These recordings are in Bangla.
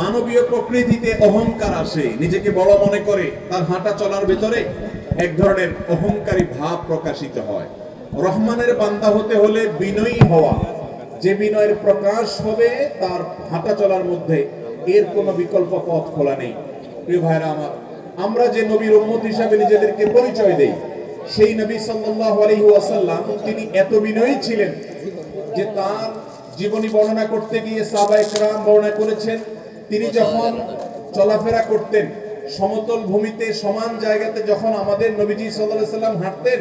মানবীয় প্রকৃতিতে অহংকার আসে। নিজেকে বড় মনে করে তার হাঁটা চলার ভেতরে এক ধরনের অহংকারী ভাব প্রকাশিত হয়। রহমানের বান্দা হতে হলে বিনয়ী হওয়া। যে বিনয়ের প্রকাশ হবে তার হাঁটা চলার মধ্যে এর কোনো বিকল্প পথ খোলা নেই। প্রিয় ভাইরা আমার, আমরা যে নবীর উম্মত হিসাবে নিজেদেরকে পরিচয় দেই, সেই নবী সাল্লাল্লাহু আলাইহি ওয়াসাল্লাম তিনি এত বিনয়ী ছিলেন যে তার জীবনী বর্ণনা করতে গিয়ে সাহাবা একরাম বর্ণনা করেছেন তিনি যখন চলাফেরা করতেন, সমতল ভূমিতে, সমান জায়গাতে যখন আমাদের নবীজি সাল্লাল্লাহু সাল্লাম হাঁটতেন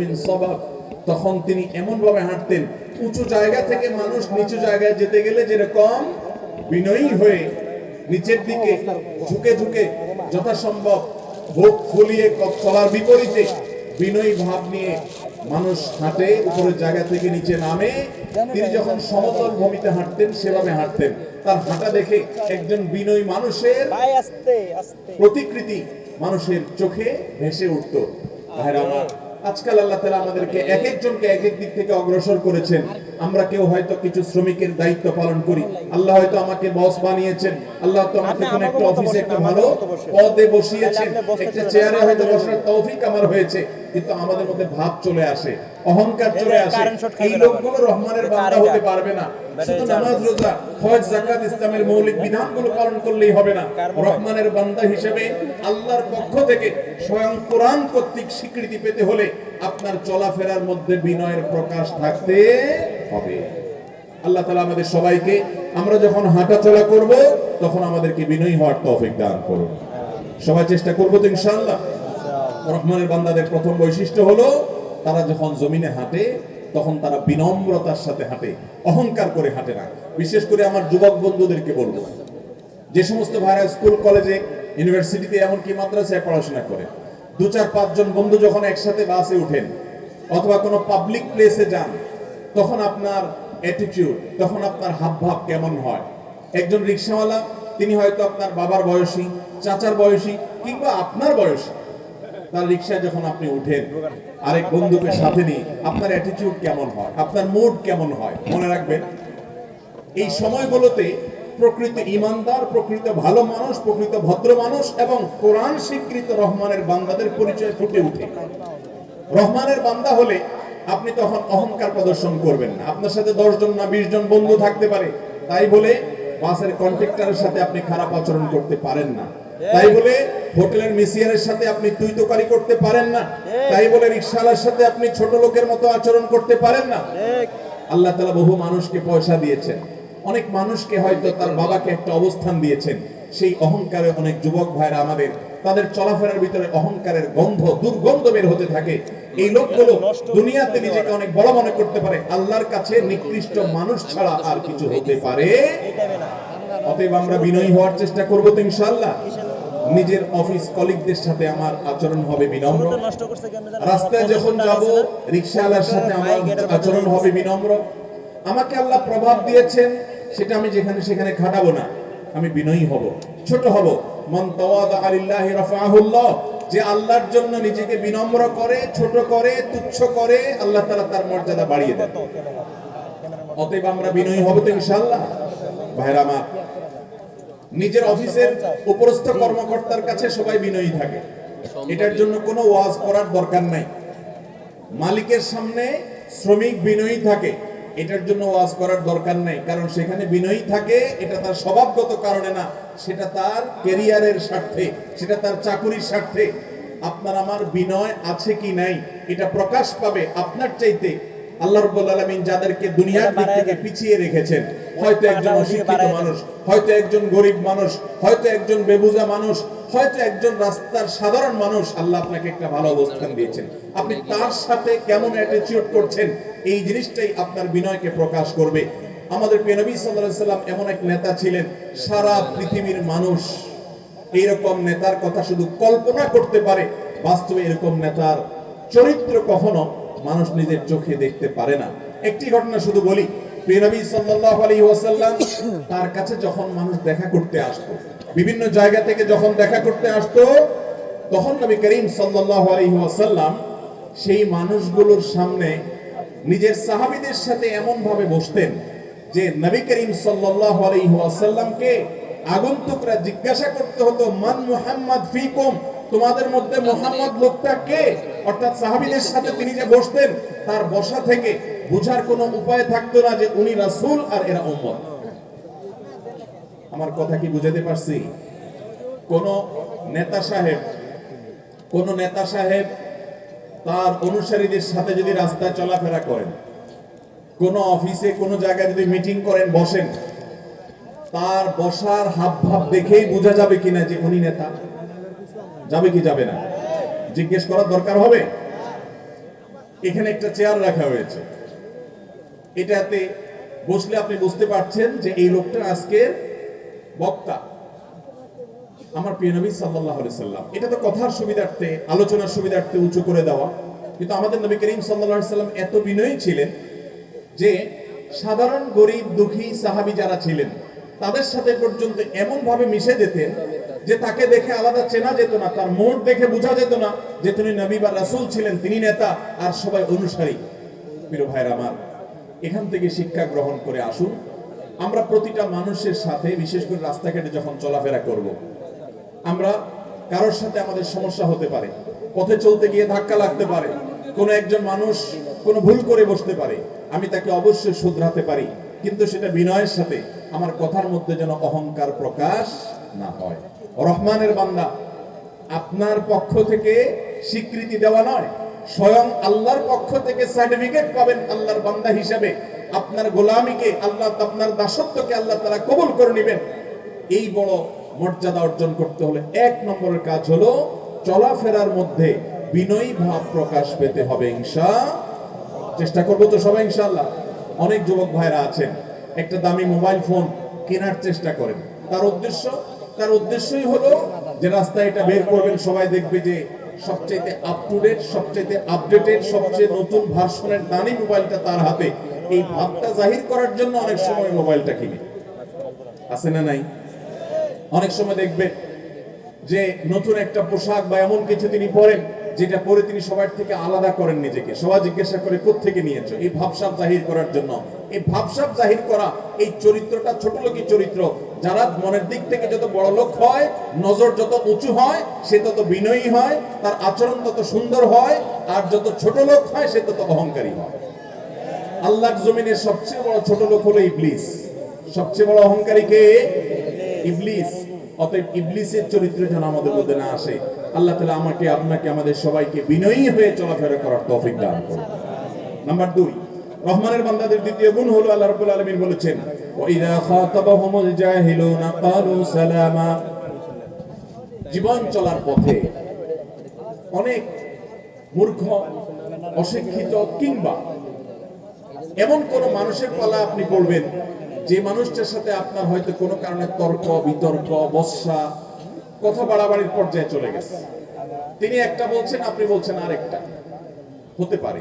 মিন সাবাব, তখন তিনি এমন ভাবে হাঁটতেন, উঁচু জায়গা থেকে মানুষ নিচু জায়গায় যেতে গেলে যেরকম বিনয়ী হয়ে নিচের দিকে ঝুঁকে ঝুঁকে যথাসম্ভব বুক ফুলিয়ে চলার বিপরীতে বিনয়ী ভাব নিয়ে মানুষ হাঁটে উপরের জায়গা থেকে নিচে নামে। তিনি যখন সমতল ভূমিতে হাঁটতেন সেভাবে হাঁটতেন। তার হাঁটা দেখে একজন বিনয়ী মানুষের প্রতিকৃতি মানুষের চোখে ভেসে উঠত। ভাইরা আমার আজকাল আল্লাহ তালা আমাদেরকে এক একজনকে এক এক দিক থেকে অগ্রসর করেছেন। আমরা কেউ হয়তো কিছু শ্রমিকের দায়িত্ব পালন করি। আল্লাহ হয়তো আমাকে বস বানিয়েছেন। আল্লাহ তো আমাকে কোন একটা অফিসে একটা ভালো পদে বসিয়েছেন। একটা চেয়ারে হয়তো বসার তৌফিক আমার হয়েছে কিন্তু আমাদের মধ্যে ভাব চলে আসে অহংকার চলে আসে। এই লোকগুলো রহমানের বান্দা হতে পারবে না। শুধু নামাজ রোজা হজ যাকাত ইসলামের মৌলিক বিধানগুলো পালন করলেই হবে না। রহমানের বান্দা হিসেবে আল্লাহর পক্ষ থেকে স্বয়ং কোরআন কর্তৃক স্বীকৃতি পেতে হলে আপনার চলাফেরার মধ্যে বিনয়ের প্রকাশ থাকতে হবে আল্লাহ তালা আমাদের সবাইকে, আমরা যখন হাঁটা চলা করব, তখন আমাদেরকে বিনয়ী হওয়ার তৌফিক দান করুন। সবাই চেষ্টা করব তো ইনশাআল্লাহ। রহমানের বান্দাদের প্রথম বৈশিষ্ট্য হলো, তারা যখন জমিনে হাঁটে, তখন তারা বিনম্রতার সাথে হাঁটে, অহংকার করে হাঁটে না। বিশেষ করে আমার যুবক বন্ধুদেরকে বলব। যে সমস্ত ভাইরা স্কুল, কলেজে, ইউনিভার্সিটিতে, এমনকি মাদ্রাসায় পড়াশোনা করে, দু চার পাঁচজন বন্ধু যখন একসাথে বাসে উঠেন অথবা কোনো পাবলিক প্লেসে যান তখন আপনার অ্যাটিটিউড তখন আপনার হাব ভাব কেমন হয়? একজন রিক্সাওয়ালা, তিনি হয়তো আপনার বাবার বয়সী, চাচার বয়সী, কিংবা আপনার বয়সী। তার রিক্সায় যখন আপনি উঠেন, আরেক বন্ধুকে সাথে নিয়ে, আপনার অ্যাটিটিউড কেমন হয়? আপনার মুড কেমন হয়? মনে রাখবেন, এই সময়গুলোতে প্রকৃত ইমানদার, প্রকৃত ভালো মানুষ, প্রকৃত ভদ্র মানুষ এবং কোরআন স্বীকৃত রহমানের বান্দাদের পরিচয় ফুটে উঠে রহমানের বান্দা হলে আপনি তখন অহংকার প্রদর্শন করবেন না। আপনার সাথে দশ জন না বিশ জন বন্ধু থাকতে পারে। তাই বলে বাসের কন্ট্রাক্টরের সাথে আপনি খারাপ আচরণ করতে পারেন না। তাই বলে হোটেলের মিসিয়ারের সাথে আপনি তুই তোকারি করতে পারেন না। তাই বলে রিক্সাওয়ালার সাথে আপনি ছোট লোকের মতো আচরণ করতে পারেন না। আল্লাহ তালা বহু মানুষকে পয়সা দিয়েছেন। অনেক মানুষকে হয়তো তার বাবাকে একটা অবস্থান দিয়েছেন। সেই অহংকারে অনেক যুবক ভাইরা আমাদের তাদের চলাফেরার ভিতরে অহংকারের গন্ধ, দুর্গন্ধ বের হতে থাকে। এই লোকগুলো দুনিয়াতে নিজেকে অনেক বড় মনে করতে পারে। আল্লাহর কাছে নিকৃষ্ট মানুষ ছাড়া আর কিছু হতে পারে অতএব আমরা বিনয়ী হওয়ার চেষ্টা করব তো ইনশাআল্লাহ। নিজের অফিস কলিগদের সাথে আমার আচরণ হবে বিনম্র? রাস্তায় যখন যাব, রিক্সাওয়ালার সাথে আমার আচরণ হবে বিনম্র। আমাকে আল্লাহ প্রভাব দিয়েছেন, সেটা আমি যেখানে সেখানে খাটাবো না। আমি বিনয়ী হব, ছোট হব। যে আল্লাহর জন্য নিজেকে বিনম্র করে, ছোট করে, তুচ্ছ করে, আল্লাহ তার মর্যাদা বাড়িয়ে দেন। অতএব আমরা বিনয়ী হব তো নিজের অফিসের উপরস্থ কর্মকর্তার কাছে সবাই বিনয়ী থাকে। এটার জন্য কোনো ওয়াজ করার দরকার নাই। মালিকের সামনে শ্রমিক বিনয়ী থাকে, এটার জন্য ওয়াজ করার দরকার নাই। কারণ সেখানে বিনয়ী থাকে, এটা তার স্বভাবগত কারণে না। সেটা তার ক্যারিয়ারের স্বার্থে সেটা তার চাকুরির স্বার্থে। আপনার আমার বিনয় আছে কি নাই এটা প্রকাশ পাবে আপনার চাইতে। আল্লাহ রাব্বুল আলামিন যাদেরকে দুনিয়ার দিক থেকে পিছিয়ে রেখেছেন। হয়তো একজন অশিক্ষিত মানুষ হয়তো একজন গরিব মানুষ হয়তো একজন বেবুজা মানুষ হয়তো একজন রাস্তার সাধারণ মানুষ। আল্লাহ আপনাকে একটা ভালো অবস্থান দিয়েছেন। আপনি তার সাথে কেমন অ্যাটিটিউড করছেন এই জিনিসটাই আপনার বিনয়কে প্রকাশ করবে। আমাদের প্রিয় নবী সাল্লাম এমন এক নেতা ছিলেন, সারা পৃথিবীর মানুষ এইরকম নেতার কথা শুধু কল্পনা করতে পারে, বাস্তবে এরকম নেতার চরিত্র কখনো মানুষ নিজের চোখে দেখতে পারে না। একটি ঘটনা শুধু বলি, প্রিয় নবী সাল্লাল্লাহু আলাইহি ওয়াসাল্লাম তার কাছে যখন মানুষ দেখা করতে আসতো, বিভিন্ন জায়গা থেকে যখন দেখা করতে আসতো, তখন নবী করিম সাল্লাল্লাহু আলাইহি ওয়াসাল্লাম সেই মানুষগুলোর সামনে নিজের সাহাবিদের সাথে এমন ভাবে বসতেন যে নবী করিম সাল্লাল্লাহু আলাইহি ওয়াসাল্লামকে আগন্তুকরা জিজ্ঞাসা করতে হতো, মান মুহাম্মদ ফিকুম? তোমাদের মধ্যে মুহাম্মদ লোকটা কে? অর্থাৎ সাহাবীদের সাথে তিনি যে বসতেন, তার বসা থেকে বোঝার কোনো উপায় থাকতো না যে উনি রাসূল আর এরা উম্মত। আমার কথা কি বুঝাতে পারছি? কোন নেতা সাহেব, কোন নেতা সাহেব তার অনুসারীদের সাথে যদি রাস্তায় চলাফেরা করেন কোন অফিসে, কোন জায়গায় যদি মিটিং করেন, বসেন, তার বসার হাব ভাব দেখেই বোঝা যাবে কিনা যে উনি নেতা। যাবে কি যাবে না? জিজ্ঞেস করার দরকার হবে? এখানে একটা চেয়ার রাখা হয়েছে। এটাতে বসলে আপনি বুঝতে পারছেন যে এই লোকটা আজকের বক্তা। আমার প্রিয় নবী আলাইহি সাল্লাম। এটা তো কথার সুবিধার্থে, আলোচনার সুবিধার্থে উঁচু করে দেওয়া। কিন্তু আমাদের নবী করিম আলাইহি সাল্লাম এত বিনয়ী ছিলেন যে সাধারণ গরিব, দুঃখী সাহাবী যারা ছিলেন, তাদের সাথে পর্যন্ত এমন ভাবে মিশে যেতেন যে তাকে দেখে আলাদা চেনা যেত না, তার মোড় দেখে বোঝা যেত না যে তিনি নবী বা রাসূল ছিলেন, তিনি নেতা আর সবাই অনুসারী প্রিয় ভাইরা আমার, এখান থেকে শিক্ষা গ্রহণ করে আসুন আমরা প্রতিটা মানুষের সাথে, বিশেষ করে রাস্তাঘাটে যখন চলাফেরা করব। আমরা কারোর সাথে আমাদের সমস্যা হতে পারে, পথে চলতে গিয়ে ধাক্কা লাগতে পারে, কোনো একজন মানুষ কোনো ভুল করে বসতে পারে, আমি তাকে অবশ্যই শুধরাতে পারি। কিন্তু সেটা বিনয়ের সাথে, আমার কথার মধ্যে যেন অহংকার প্রকাশ না হয়। রহমানের বান্দা, আপনার পক্ষ থেকে স্বীকৃতি দেওয়া নয়, স্বয়ং আল্লাহর পক্ষ থেকে সার্টিফিকেট পাবেন আল্লাহর বান্দা হিসাবে। আপনার গোলামিকে আল্লাহ, আপনার দাসত্বকে আল্লাহ তারা কবুল করে নেবেন। এই বড় মর্যাদা অর্জন করতে হলে এক নম্বরের কাজ হলো, চলাফেরার মধ্যে বিনয়ী ভাব প্রকাশ পেতে হবে, ইনশা চেষ্টা করব তো সবাই ইনশাল্লাহ অনেক যুবক ভাইরা আছেন। একটা দামি মোবাইল ফোন কেনার চেষ্টা করেন। তার উদ্দেশ্য, তার উদ্দেশ্যই হলো যে রাস্তায় এটা বের করবেন, সবাই দেখবে যে সবচেয়ে আপ টু ডেট সবচেয়ে আপডেটেড সবচেয়ে নতুন ভার্সনের দামি মোবাইলটা তার হাতে। এই ভাবটা জাহির করার জন্য অনেক সময় মোবাইলটা কিনে। আছে না নাই? অনেক সময় দেখবে যে নতুন একটা পোশাক বা এমন কিছু তিনি পরেন যেটা পরে তিনি সবার থেকে আলাদা করেন নিজেকে। সবাই জিজ্ঞাসা করে থেকে নিয়েছো? এই ভাবসাব জাহির করার জন্য। এই ভাবসাব জাহির করা, এই চরিত্রটা, ছোট লোকই চরিত্র, যারা মনের দিক থেকে যত বড় লোক হয়, নজর যত উঁচু হয়, সে তত বিনয়ী হয়, তার আচরণ তত সুন্দর হয়, আর যত ছোট লোক হয়, সে তত অহংকারী হয়। আল্লাহর জমিনের সবচেয়ে বড় ছোট লোক হলো ইবলিস। সবচেয়ে বড় অহংকারী কে? ইবলিস। অতএব ইবলিসের চরিত্র যেন আমাদের মধ্যে না আসে। আল্লাহ তাআলা আমাকে, আপনাকে, আমাদের সবাইকে বিনয়ী হয়ে চলাফেরা করার তৌফিক দান করুন। নাম্বার দুই, রহমানের বান্দাদের দ্বিতীয় গুণ হলো আল্লাহ রাব্বুল আলামিন বলেছেন, ওয়া ইযা খাতাবাহুমুল জাহিলুনা ক্বালু সালামা। জীবন চলার পথে অনেক মূর্খ, অশিক্ষিত কিংবা এমন কোন মানুষের পালা আপনি পড়বেন, যে মানুষটার সাথে আপনার হয়তো কোনো কারণে তর্ক, বিতর্ক, বর্ষা কথা বাড়াবাড়ির পর্যায়ে চলে গেছে। তিনি একটা বলছেন, আপনি বলছেন আরেকটা। হতে পারে।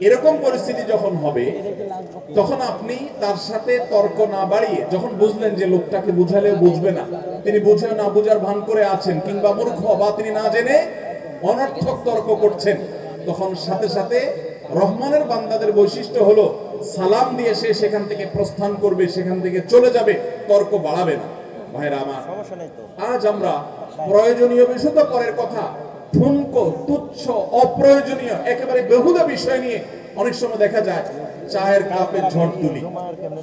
এরকম পরিস্থিতি যখন হবে, তখন আপনি তার সাথে তর্ক না বাড়িয়ে, যখন বুঝলেন যে লোকটাকে বুঝালে বুঝবে না, তিনি বুঝে না বুঝার ভান করে আছেন, কিংবা মূর্খ বা তিনি না জেনে অনর্থক তর্ক করছেন, তখন সাথে সাথে রহমানের বান্দাদের বৈশিষ্ট্য হলো, সালাম দিয়ে সে সেখান থেকে প্রস্থান করবে, সেখান থেকে চলে যাবে, তর্ক বাড়াবে না। ভাইরা আমার আজ আমরা প্রয়োজনীয় বিষয় তো পরের কথা ঠুনকো তুচ্ছ অপ্রয়োজনীয় একেবারে বেহুদা বিষয় নিয়ে অনেক সময় দেখা যায় চায়ের কাপে ঝড় তুলি।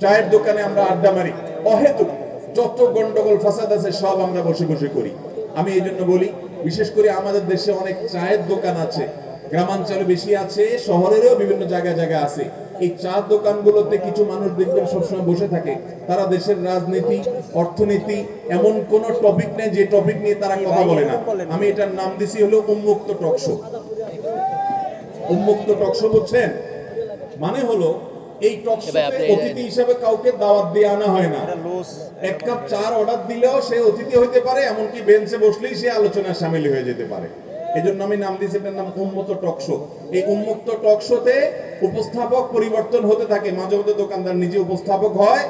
চায়ের দোকানে আমরা আড্ডা মারি। অহেতুক যত গন্ডগোল ফাসাদ আছে সব আমরা বসে বসে করি। আমি এই জন্য বলি বিশেষ করে আমাদের দেশে অনেক চায়ের দোকান আছে। গ্রামাঞ্চলে বেশি আছে শহরেরও বিভিন্ন জায়গায় জায়গায় আছে। এই চা দোকানগুলোতে কিছু মানুষ দেখবেন সবসময় বসে থাকে। তারা দেশের রাজনীতি অর্থনীতি এমন কোন টপিক নেই যে টপিক নিয়ে তারা কথা বলে না। আমি এটার নাম দিছি হলো উন্মুক্ত টকশো উন্মুক্ত টকশো বুঝছেন? মানে হলো এই টকশোতে অতিথি হিসেবে কাউকে দাওয়াত দিয়ে আনা হয় না। এক কাপ চার অর্ডার দিলেও সে অতিথি হতে পারে এমনকি বেঞ্চে বসলেই সে আলোচনায় সামিল হয়ে যেতে পারে। এই জন্য আমি নাম দিয়েছি এটার নাম উন্মুক্ত টকশো এই উন্মুক্ত উপস্থাপক পরিবর্তন হতে থাকে মাঝে মধ্যে দোকানদার নিজে উপস্থাপক হয়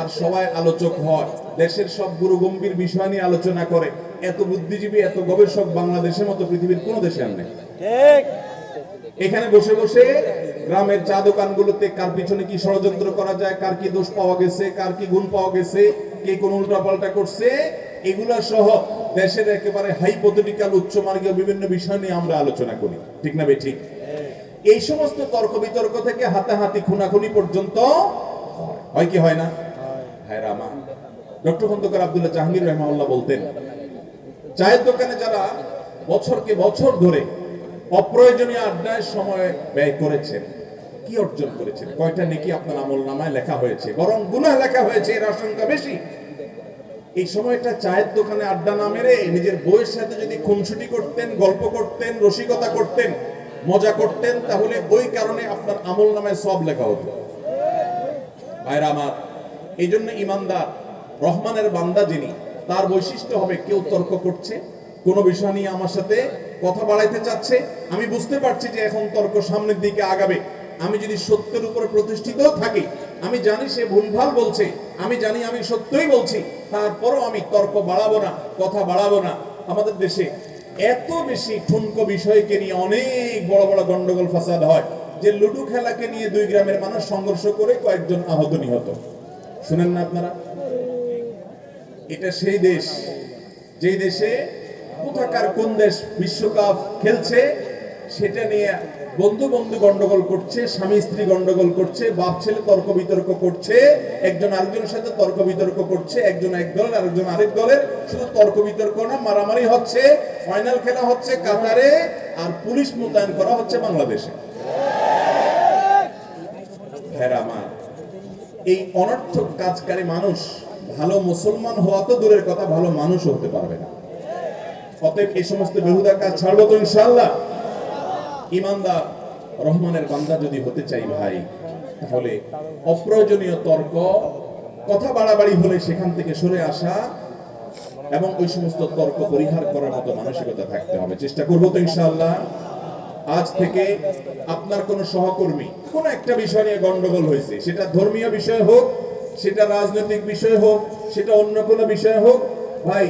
আর সবাই আলোচক হয়। দেশের সব গুরু গম্ভীর বিষয় নিয়ে আলোচনা করে। এত বুদ্ধিজীবী এত গবেষক বাংলাদেশের মতো পৃথিবীর কোনো দেশে আর নেই। এখানে বসে বসে গ্রামের চা দোকানগুলোতে কার পিছনে কি ষড়যন্ত্র করা যায় কার কি দোষ পাওয়া গেছে কার কি গুণ পাওয়া গেছে কে কোন উল্টাপাল্টা করছে এগুলা সহ দেশের একেবারে হাইপোথেটিক্যাল উচ্চ মার্গীয় বিভিন্ন বিষয় নিয়ে আমরা আলোচনা করি। ঠিক না ঠিক? এই সমস্ত তর্ক বিতর্ক থেকে হাতাহাতি খুনাখুনি পর্যন্ত হয় কি হয় না? হ্যাঁ রামা। ডক্টর খন্দকার আব্দুল্লাহ জাহাঙ্গীর রহমাউল্লাহ বলতেন, চায়ের দোকানে যারা বছরকে বছর ধরে অপ্রয়োজনীয় আড্ডায় সময় ব্যয় করেছেন, কি অর্জন করেছেন? কয়টা নেকি আপনার আমল নামায় লেখা হয়েছে? বরং গুনাহ লেখা হয়েছে, এর আশঙ্কা বেশি। এই সময়টা চায়ের দোকানে আড্ডা না মেরে নিজের বইয়ের সাথে যদি খুনসুটি করতেন, গল্প করতেন, রসিকতা করতেন, মজা করতেন, তাহলে ওই কারণে আপনার আমল নামায় সব লেখা হতো। ভাইরা আমার এই জন্য ইমানদার, রহমানের বান্দা যিনি, তার বৈশিষ্ট্য হবে কেউ তর্ক করছে, কোনো বিষয় নিয়ে আমার সাথে কথা বাড়াইতে চাচ্ছে। আমি বুঝতে পারছি যে এখন তর্ক সামনের দিকে আগাবে। আমি যদি সত্যের উপরে প্রতিষ্ঠিত থাকি আমি জানি সে ভুলভাল বলছে, আমি জানি, আমি সত্যই বলছি, তারপরও আমি তর্ক বাড়াবো না, কথা বাড়াবো না। আমাদের দেশে এত বেশি ঠুনকো বিষয়কে নিয়ে অনেক বড় বড় গন্ডগোল ফাসাদ হয়, যে লুডু খেলাকে নিয়ে দুই গ্রামের মানুষ সংঘর্ষ করে কয়েকজন আহত নিহত। শুনেন না আপনারা? এটা সেই দেশ, যেই দেশে কোথাকার কোন দেশ বিশ্বকাপ খেলছে, সেটা নিয়ে বন্ধু বন্ধু গন্ডগোল করছে, স্বামী স্ত্রী গন্ডগোল করছে, বাপ ছেলে তর্ক বিতর্ক করছে, একজন আরেকজনের সাথে তর্ক বিতর্ক করছে, একজন এক দলের, আরেকজন আরেক দলের। শুধু তর্ক বিতর্ক না, মারামারি হচ্ছে ফাইনাল খেলা হচ্ছে কাতারে, আর পুলিশ মোতায়েন করা হচ্ছে বাংলাদেশে। হ্যাঁ এই অনর্থক কাজকারী মানুষ, ভালো মুসলমান হওয়া তো দূরের কথা, ভালো মানুষ হতে পারবে না। অতএব এই সমস্ত বেহুদা কাজ ছাড়বো তো ইনশাল্লাহ ইমানদার রহমানের বান্দা যদি হতে চাই ভাই, তাহলে অপ্রয়োজনীয় তর্ক, কথা বাড়াবাড়ি হলে সেখান থেকে সরে আসা এবং ওই সমস্ত তর্ক পরিহার করার মতো মানসিকতা থাকতে হবে। চেষ্টা করব তো ইনশাআল্লাহ। আজ থেকে আপনার কোন সহকর্মী, কোন একটা বিষয় নিয়ে গন্ডগোল হয়েছে, সেটা ধর্মীয় বিষয় হোক, সেটা রাজনৈতিক বিষয় হোক, সেটা অন্য কোনো বিষয় হোক, ভাই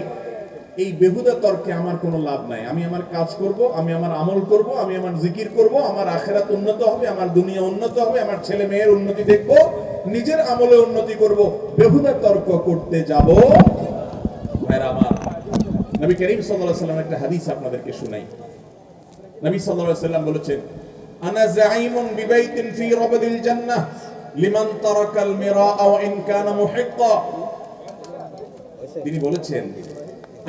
এই বেহুদা তর্কে আমার কোনো লাভ নাই। আমি আমার কাজ করব, আমি আমার আমল করব, আমি আমার জিকির করব, আমার আখেরাত উন্নত হবে, আমার দুনিয়া উন্নত হবে, আমার ছেলে মেয়ের উন্নতি দেখব, নিজের আমলে উন্নতি করব, বেহুদা তর্ক করতে যাব। আমার, নবী করিম সাল্লাল্লাহু সাল্লাম একটা হাদিস আপনাদেরকে শুনাই। নবী সাল্লাল্লাহু সাল্লাম বলেছেন, আনা জাঈমুন বিবাইতিন ফি রাবদিল জান্নাহ লিমান মিরাআ ওয়া ইন কানা মুহিক্কা তিনি বলেছেন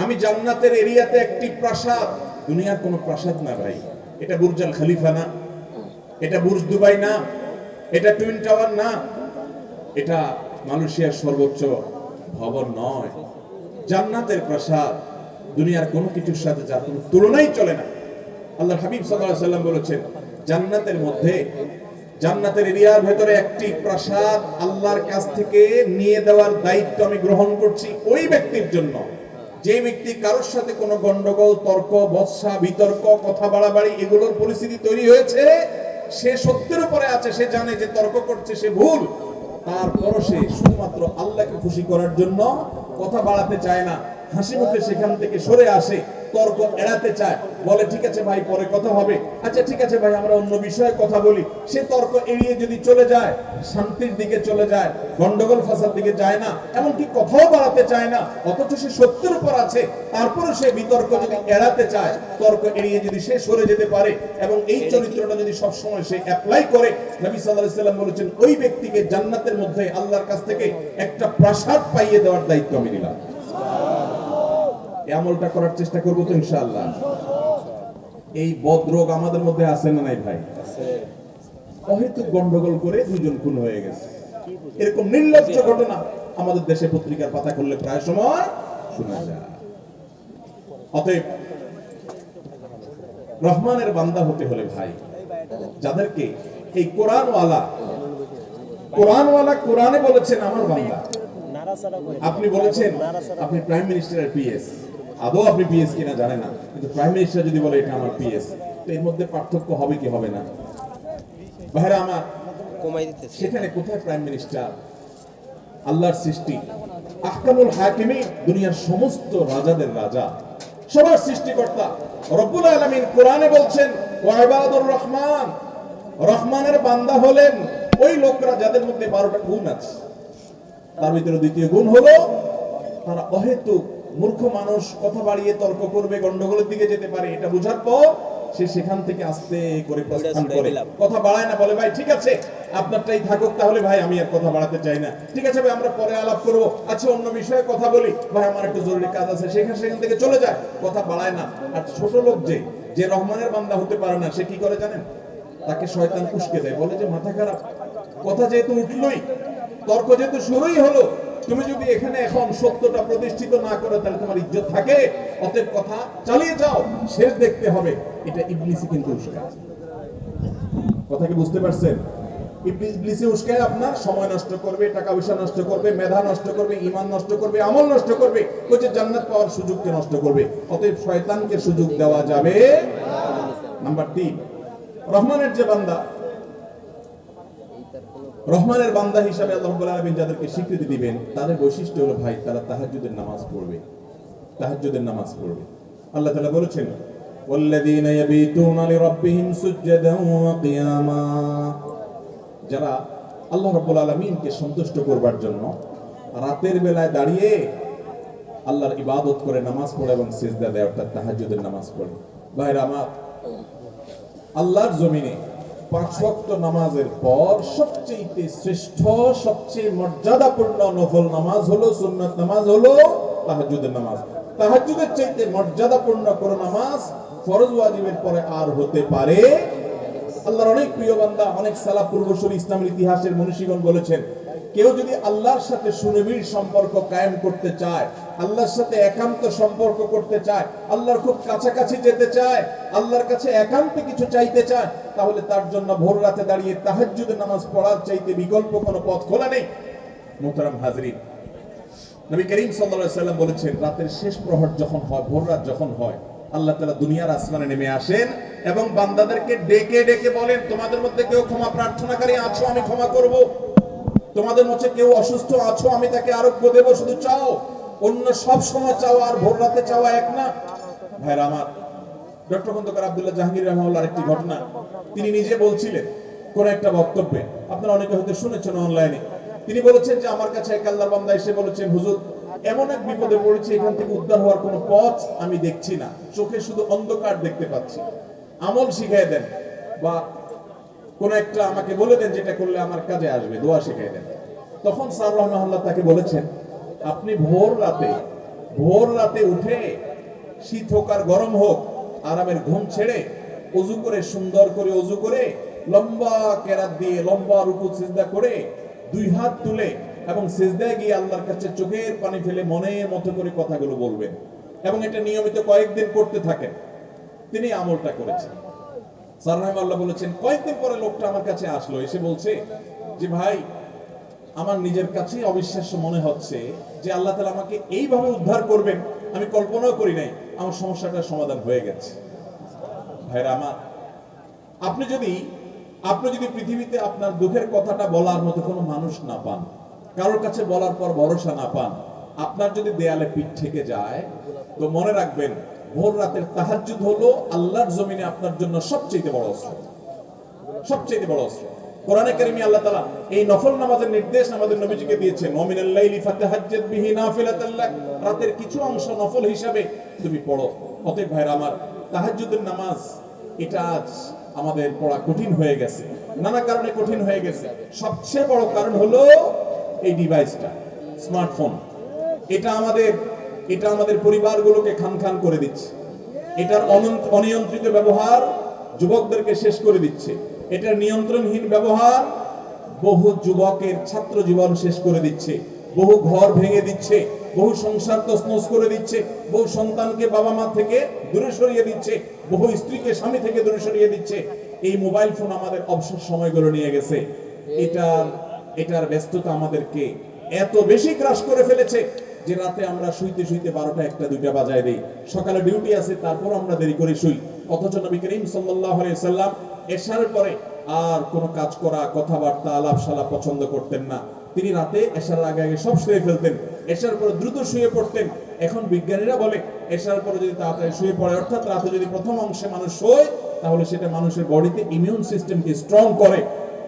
আমি জান্নাতের এরিয়াতে একটি প্রাসাদ। দুনিয়ার কোনো প্রাসাদ না ভাই। এটা বুর্জাল খালিফা না। এটা বুর্জ দুবাই না। এটা টুইন টাওয়ার না। এটা মালয়েশিয়ার সর্বোচ্চ ভবন নয়। জান্নাতের প্রাসাদ দুনিয়ার কোনো কিছুর সাথে যার কোনো তুলনাই চলে না। আল্লাহ হাবিব আলাইহি সাল্লাম বলেছেন, জান্নাতের মধ্যে, জান্নাতের এরিয়ার ভেতরে একটি প্রাসাদ আল্লাহর কাছ থেকে নিয়ে দেওয়ার দায়িত্ব আমি গ্রহণ করছি ওই ব্যক্তির জন্য। যে ব্যক্তি কারোর সাথে কোনো গন্ডগোল, তর্ক, বৎসা, বিতর্ক, কথা বাড়াবাড়ি এগুলোর পরিস্থিতি তৈরি হয়েছে, সে সত্যের উপরে আছে, সে জানে যে তর্ক করছে, সে ভুল। তারপরও সে শুধুমাত্র আল্লাহকে খুশি করার জন্য কথা বাড়াতে চায় না। হাসি মুখে সেখান থেকে সরে আসে, তর্ক এড়াতে চায়। বলে, ঠিক আছে ভাই, পরে কথা হবে। আচ্ছা ঠিক আছে ভাই, আমরা অন্য বিষয়ে কথা বলি। সে তর্ক এড়িয়ে যদি চলে যায়, শান্তির দিকে চলে যায়, গন্ডগোল ফাসার দিকে যায় না, এমনকি কথাও বাড়াতে চায় না, অথচ সে সত্যের উপর আছে তারপরে সে বিতর্ক যদি এড়াতে চায়, তর্ক এড়িয়ে যদি সে সরে যেতে পারে এবং এই চরিত্রটা যদি সব সময় সে অ্যাপ্লাই করে, নবী আলাইহি সাল্লাম বলেছেন, ওই ব্যক্তিকে জান্নাতের মধ্যে আল্লাহর কাছ থেকে একটা প্রাসাদ পাইয়ে দেওয়ার দায়িত্ব আমি নিলাম। এই আমলটা করার চেষ্টা করব তো ইনশাআল্লাহ। এই বদরোগ আমাদের মধ্যে আছে না নাই ভাই? অহেতুক গন্ডগোল করে দুজন খুন হয়ে গেছে। এরকম নির্লজ্জ ঘটনা আমাদের দেশে পত্রিকার পাতা খুললে প্রায় সময় শোনা যায়। অতএব রহমানের বান্দা হতে হলে ভাই, যাদেরকে এই কোরআনওয়ালা কোরআনওয়ালা কোরআনে বলেছেন আমার বান্দা। আপনি বলেছেন, আপনি প্রাইম মিনিস্টারের পিএস আদৌ আপনি পিএস কিনা জানেন না। কিন্তু প্রাইম মিনিস্টার যদি বলে এটা আমার পিএস তো এর মধ্যে পার্থক্য হবে কি হবে না? ভাইরা আমার কমাই দিতেছে। সেখানে কোথায় প্রাইম মিনিস্টার আল্লাহর সৃষ্টি। আহকামুল হাকিমি দুনিয়ার সমস্ত রাজাদের রাজা। সবার সৃষ্টিকর্তা। রব্বুল আলামিন কোরআনে বলছেন ওয়াইবাদুর রহমান। রহমানের বান্দা হলেন ওই লোকরা যাদের মধ্যে বারোটা গুণ আছে। তার ভিতরে দ্বিতীয় গুণ হলো তারা অহেতুক মূর্খ মানুষ কথা বাড়িয়ে তর্ক করবে গন্ডগোলের দিকে যেতে পারে এটা বোঝার পর সে সেখান থেকে আস্তে করে প্রস্থান করে। কথা বাড়ায় না বলে ভাই ঠিক আছে আপনারটাই থাকুক তাহলে ভাই আমি আর কথা বাড়াতে চাই না। ঠিক আছে ভাই আমরা পরে আলাপ করব। আচ্ছা অন্য বিষয়ে কথা বলি। ভাই আমার একটু জরুরি কাজ আছে। সেখানে সেখান থেকে চলে যায় কথা বাড়ায় না। আর ছোট লোক যে যে রহমানের বান্দা হতে পারে না সে কি করে জানেন? তাকে শয়তান উস্কে দেয় বলে যে মাথা খারাপ। কথা যেহেতু উঠলোই তর্ক যেহেতু শুরুই হলো তুমি যদি এখানে এখন সত্যটা প্রতিষ্ঠিত না করো, তাহলে তোমার ইজ্জত থাকে। অতএব কথা চালিয়ে যাও, শেষ দেখতে হবে। এটা ইবলিসি কিন্তু উস্কায় কথা কি বুঝতে পারছেন? ইবলিস উস্কায় আপনার সময় নষ্ট করবে, টাকা পয়সা নষ্ট করবে, মেধা নষ্ট করবে, ঈমান নষ্ট করবে, আমল নষ্ট করবে যে জান্নাত পাওয়ার সুযোগকে নষ্ট করবে। অতএব শয়তানকে সুযোগ দেওয়া যাবে নাম্বার তিন, রহমানের যে বান্দা রহমানের বান্দা হিসাবে আল্লাহ রাব্বুল আলামিন যাদেরকে স্বীকৃতি দিবেন তাদের বৈশিষ্ট্য হলো ভাই তারা তাহাজ্জুদের নামাজ পড়বে তাহাজ্জুদের নামাজ পড়বে আল্লাহ তাআলা বলেছেন والذين يبيتون لربهم سجدا وقياما যারা আল্লাহ রাব্বুল আলামিনকে সন্তুষ্ট করবার জন্য রাতের বেলায় দাঁড়িয়ে আল্লাহর ইবাদত করে নামাজ পড়ে এবং সিজদা দেয় অর্থাৎ তাহাজ্জুদের নামাজ পড়ে ভাইরা আমার আল্লাহর জমিনে পাঁচ ওয়াক্ত নামাজের পর সবচেয়ে শ্রেষ্ঠ, সবচেয়ে মর্যাদাপূর্ণ নফল নামাজ হলো নামাজ হলো তাহাজুদের নামাজ। তাহাজুদের চাইতে মর্যাদাপূর্ণ কোন নামাজ ফরজ ওয়াজিবের পরে আর হতে পারে আল্লাহর অনেক প্রিয় বান্দা, অনেক সালা পূর্বসূরি ইসলামের ইতিহাসের মনীষীগণ বলেছেন কেউ যদি আল্লাহর সাথে সুনিবিড় সম্পর্ক কায়েম করতে চায়, আল্লাহর সাথে একান্ত সম্পর্ক করতে চায়, আল্লাহর খুব কাছাকাছি যেতে চায়, আল্লাহর কাছে একান্তে কিছু চাইতে চায়, তাহলে তার জন্য ভোর রাতে দাঁড়িয়ে তাহাজ্জুদের নামাজ পড়ার চাইতে বিকল্প কোনো পথ খোলা নেই। মোহতারাম হাজরিন, নবী করিম আলাইহি সাল্লাম বলেছেন, রাতের শেষ প্রহর যখন হয়, ভোর রাত যখন হয়, আল্লাহ তাআলা দুনিয়ার আসমানে নেমে আসেন এবং বান্দাদেরকে ডেকে ডেকে বলেন, তোমাদের মধ্যে কেউ ক্ষমা প্রার্থনাকারী আছো, আমি ক্ষমা করব। তোমাদের মধ্যে কেউ অসুস্থ আছো, আমি তাকে আরোগ্য দেব, শুধু চাও। অন্য সব সময় চাও, আর ভোর রাতে চাওয়া এক না। ভাইরা আমার, ডক্টর খন্দকার আব্দুল্লাহ জাহাঙ্গীর রহমাল্লাহর একটি ঘটনা। তিনি নিজে বলছিলেন কোন একটা বক্তব্যে, আপনারা অনেকে হয়তো শুনেছেন অনলাইনে। তিনি বলেছেন যে, আমার কাছে এক আল্লাহর বান্দা এসে বলেছেন, হুজুর, এমন এক বিপদে পড়েছি, এখান থেকে উদ্ধার হওয়ার কোনো পথ আমি দেখছি না। চোখে শুধু অন্ধকার দেখতে পাচ্ছি। আমল শিখিয়ে দেন বা কোন একটা আমাকে বলে দেন যেটা করলে আমার কাজে আসবে, দোয়া শিখিয়ে দেন। তখন স্যার রহমাল্লাহ তাকে বলেছেন, আপনি ভোর রাতে ভোর রাতে উঠে শীত হোক আর গরম হোক, আরামের ঘুম ছেড়ে অজু করে, সুন্দর করে অজু করে লম্বা কেরাত দিয়ে লম্বা রুকু সিজদা করে দুই হাত তুলে এবং সিজদায় গিয়ে আল্লাহর কাছে চোখের পানি ফেলে মনের মতো করে কথাগুলো বলবেন এবং এটা নিয়মিত কয়েকদিন করতে থাকেন। তিনি আমলটা করেছেন। বলেছেন, কয়েকদিন পরে লোকটা আমার কাছে আসলো, এসে বলছে যে, ভাই, আমার নিজের কাছেই অবিশ্বাস্য মনে হচ্ছে যে আল্লাহ তালা আমাকে এইভাবে উদ্ধার করবেন। আমি কল্পনাও করি নাই, আমার সমস্যাটার সমাধান হয়ে গেছে। ভাইরা আমার, আপনি যদি আপনি যদি পৃথিবীতে আপনার দুঃখের কথাটা বলার মতো কোনো মানুষ না পান, কারোর কাছে বলার পর ভরসা না পান, আপনার যদি দেয়ালে পিঠ থেকে যায়, তো মনে রাখবেন ভোর রাতের তাহাজ্জুদ হলো আল্লাহর জমিনে আপনার জন্য সবচেয়ে বড় অস্ত্র। সবচেয়ে বড় অস্ত্র। কোরআনে কারিমে আল্লাহ তাআলা এই নফল নামাজের নির্দেশ আমাদের নবীজিকে দিয়েছেন মুমিনাল লাইলি ফাতাহাজ্জাদ বিহি নাফিলাতাল লাক। রাতের কিছু অংশ নফল হিসাবে তুমি পড়ো। অতএব ভাইরা আমার, তাহাজ্জুদের নামাজ, এটা আজ আমাদের পড়া কঠিন হয়ে গেছে। নানা কারণে কঠিন হয়ে গেছে। সবচেয়ে বড় কারণ হলো এই ডিভাইসটা স্মার্টফোন এটা আমাদের এটা আমাদের পরিবারগুলোকে খান খান করে দিচ্ছে। এটার অনিয়ন্ত্রিত ব্যবহার যুবকদেরকে শেষ করে দিচ্ছে। এটার নিয়ন্ত্রণহীন ব্যবহার বহু যুবকের ছাত্র জীবন শেষ করে দিচ্ছে। বহু ঘর ভেঙে দিচ্ছে, বহু সংসার তছনছ করে দিচ্ছে, বহু সন্তানকে বাবা মা থেকে দূরে সরিয়ে দিচ্ছে, বহু স্ত্রীকে স্বামী থেকে দূরে সরিয়ে দিচ্ছে। এই মোবাইল ফোন আমাদের অবসর সময়গুলো নিয়ে গেছে। এটার এটার ব্যস্ততা আমাদেরকে এত বেশি ক্রাশ করে ফেলেছে যে রাতে আমরা শুইতে শুইতে বারোটা একটা, দুইটা বাজায় দেই। সকালে ডিউটি আছে, তারপর আমরা দেরি করে শুই। অথচ নবী করিম আলাইহি সাল্লাম এশার পরে আর কোনো কাজ করা, কথাবার্তা আলাপ সালাপ পছন্দ করতেন না। তিনি রাতে এশার আগে আগে সব শুয়ে ফেলতেন। এশার পরে দ্রুত শুয়ে পড়তেন। এখন বিজ্ঞানীরা বলে এশার পরে যদি তাড়াতাড়ি শুয়ে পড়ে, অর্থাৎ রাতে যদি প্রথম অংশে মানুষ শোয়, তাহলে সেটা মানুষের বডিতে ইমিউন সিস্টেমকে স্ট্রং করে,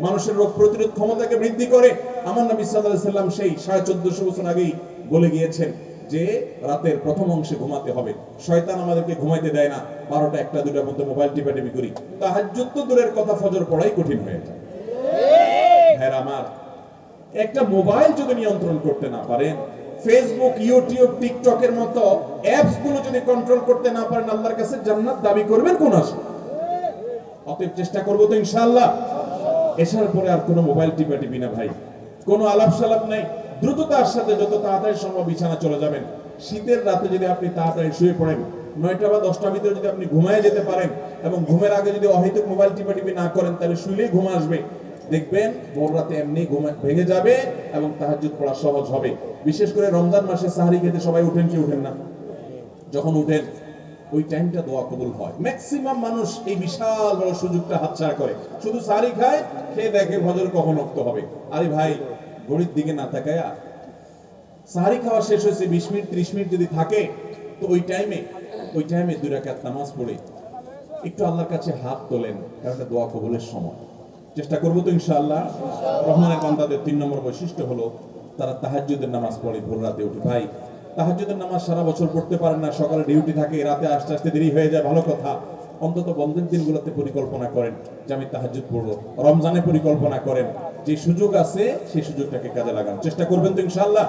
মানুষের রোগ প্রতিরোধ ক্ষমতাকে বৃদ্ধি করে। আমার নবী আলাইহি সাল্লাম সেই সাড়ে চোদ্দশো বছর আগেই বলে গিয়েছেন যে রাতের প্রথম অংশে ঘুমাতে হবে। শয়তান আমাদেরকে ঘুমাইতে দেয় না। বারোটা, একটা, দুটার মধ্যে মোবাইল টিপাটিপি করি। তাহাজ্জুদ তো দূরের কথা, ফজর পড়াই কঠিন হয়ে যায়। হ্যাঁ আমার। একটা মোবাইল যদি নিয়ন্ত্রণ করতে না পারেন ফেসবুক ইউটিউব টিকটকের মতো অ্যাপসগুলো যদি কন্ট্রোল করতে না পারেন, আল্লাহর কাছে জান্নাত দাবি করবেন কোন আশা? অতএব চেষ্টা করব তো ইনশাআল্লাহ। এসার পরে আর কোনো মোবাইল টিপা টিপি না ভাই। কোনো আলাপ সালাপ নাই। দ্রুততার সাথে যত তাড়াতাড়ি সম্ভব বিছানা চলে যাবেন। শীতের রাতে যদি আপনি তাড়াতাড়ি শুয়ে পড়েন, নয়টা বা দশটার ভিতরে যদি আপনি ঘুমায় যেতে পারেন এবং ঘুমের আগে যদি অহেতুক মোবাইল টিপা টিপি না করেন, তাহলে শুইলেই ঘুম আসবে। দেখবেন ভোর রাতে এমনি ঘুমে ভেঙে যাবে এবং তাহাজ্জুদ পড়া সহজ হবে। বিশেষ করে রমজান মাসে সাহারি খেতে সবাই উঠেন কি উঠেন না? যখন উঠেন, ওই টাইমটা দোয়া কবুল হয়। ম্যাক্সিমাম মানুষ এই বিশাল বড় সুযোগটা হাতছাড়া করে। শুধু সারি খায়, খেয়ে দেখে ভজর কখন রক্ত হবে। আরে ভাই ঘড়ির দিকে না তাকায় সাহারি খাওয়া শেষ হয়েছে, বিশ মিনিট, ত্রিশ মিনিট যদি থাকে, তো ওই টাইমে ওই টাইমে দুই রাকাত নামাজ পড়ে একটু আল্লাহর কাছে হাত তোলেন, কারণ দোয়া কবুলের সময়। চেষ্টা করব তো ইনশাআল্লাহ। রহমানের বান্দাদের তিন নম্বর বৈশিষ্ট্য হলো, তারা তাহাজ্জুদের নামাজ পড়ে, ভোর রাতে উঠে। ভাই, তাহাজ্জুদের নামাজ সারা বছর পড়তে পারেন না, সকালে ডিউটি থাকে, রাতে আস্তে আস্তে দেরি হয়ে যায়, ভালো কথা। অন্তত বন্ধের দিনগুলোতে পরিকল্পনা করেন যে আমি তাহাজ্জুদ পড়বো রমজানে পরিকল্পনা করেন যে সুযোগ আছে সেই সুযোগটাকে কাজে লাগান চেষ্টা করবেন তো ইনশাআল্লাহ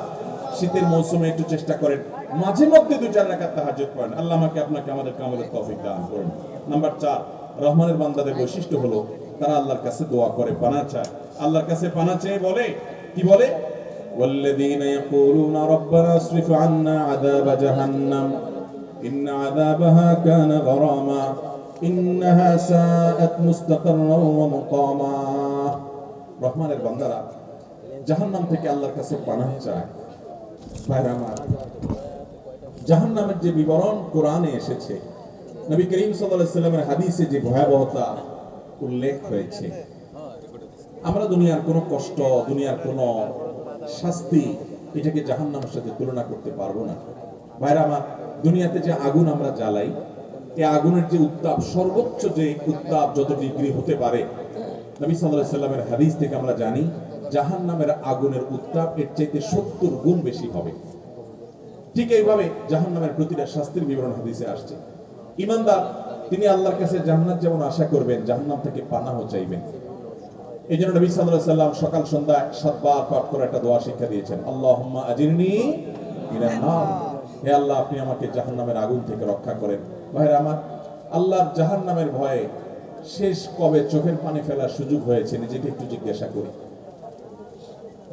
শীতের মৌসুমে একটু চেষ্টা করেন মাঝে মধ্যে দুই চার রাকাত তাহাজ্জুদ পড়েন আল্লাহ আমাকে আপনাকে আমাদের কামলের তৌফিক দান করুন নাম্বার চার রহমানের বান্দাদের বৈশিষ্ট্য হলো তারা আল্লাহর কাছে দোয়া করে পানা চায় আল্লাহর কাছে পানা চেয়ে বলে কি বলে والذين يقولون ربنا اصرف عنا عذاب جهنم إن عذابها كان غراما إنها ساءت مستقرا ومقاما রহমানের বান্দারা জাহান্নাম থেকে আল্লাহর কাছে পানাহ চায় ভাইরা আমার জাহান্নামের যে বিবরণ কোরআনে এসেছে নবী করিম সাল্লাল্লাহু আলাইহি সাল্লামের হাদিসে যে ভয়াবহতা উল্লেখ হয়েছে আমরা দুনিয়ার কোনো কষ্ট দুনিয়ার কোনো শাস্তি এটাকে জাহান্নামের সাথে তুলনা করতে পারবো না ভাইরা আমার দুনিয়াতে যে আগুন আমরা জ্বালাই এই আগুনের যে উত্তাপ, সর্বোচ্চ যে উত্তাপ যত ডিগ্রি হতে পারে, নবী আলাইহি সাল্লামের হাদিস থেকে আমরা জানি, জাহান্নামের আগুনের উত্তাপ এর চাইতে সত্তর গুণ বেশি হবে। ঠিক এইভাবে জাহান্নামের প্রতিটা শাস্তির বিবরণ হাদিসে আসছে। ইমানদার, তিনি আল্লাহর কাছে জান্নাত যেমন আশা করবেন, জাহান্নাম থেকে পানাহ চাইবেন। এই জন্য নবী আলাইহি সাল্লাম সকাল সন্ধ্যা সাতবার পাঠ করে একটা দোয়া শিক্ষা দিয়েছেন, আল্লাহুম্মা আজিরনি হে আল্লাহ, আপনি আমাকে জাহান্নামের আগুন থেকে রক্ষা করেন। ভাইরা আমার আল্লাহর জাহান্নামের ভয়ে শেষ কবে চোখের পানি ফেলার সুযোগ হয়েছে, নিজেকে একটু জিজ্ঞাসা করি।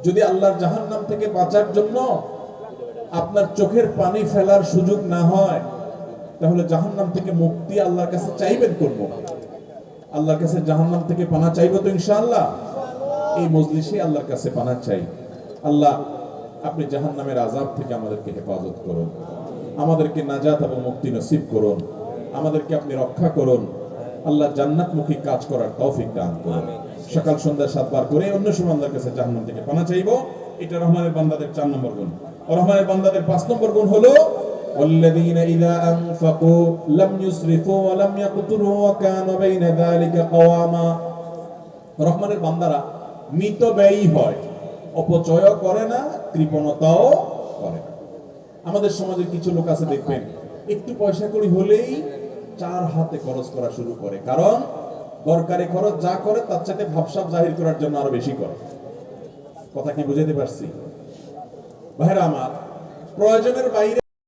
যদি আল্লাহর জাহান্নাম থেকে বাঁচার জন্য আপনার চোখের পানি ফেলার সুযোগ না হয়, তাহলে জাহান্নাম থেকে মুক্তি আল্লাহর কাছে চাইবেন করব আল্লাহর কাছে জাহান্নাম থেকে পানা চাইব তো ইনশাআল্লাহ? এই মজলিসে আল্লাহর কাছে পানা চাই। আল্লাহ, আপনি জাহান্নামের আজাব থেকে আমাদেরকে হেফাজত করুন। আমাদেরকে নাজাত এবং মুক্তি নসিব করুন আমাদেরকে আপনি রক্ষা করুন আল্লাহ জান্নাতমুখী কাজ করার তৌফিক দান করুন সকাল সন্ধ্যা সাতবার করে অন্য সময় আল্লাহর কাছে জাহান্নাম থেকে পানা চাইবো এটা রহমানের বান্দাদের চার নম্বর গুণ রহমানের বান্দাদের পাঁচ নম্বর গুণ হলো والذين إذا أنفقوا لم يسرفوا ولم يقتروا وكان بين ذلك قواما রহমানের বান্দারা মিত ব্যয়ী হয় অপচয় করে না কৃপণতাও করে না আমাদের সমাজের কিছু লোক আছে, দেখবেন, একটু পয়সা করি হলেই চার হাতে খরচ করা শুরু করে। কারণ, দরকারি খরচ যা করে, তার সাথে ভাবসাব জাহির করার জন্য আরও বেশি করে। কথা কি বুঝাতে পারছি? ভাইরা আমার, প্রয়োজনের বাইরে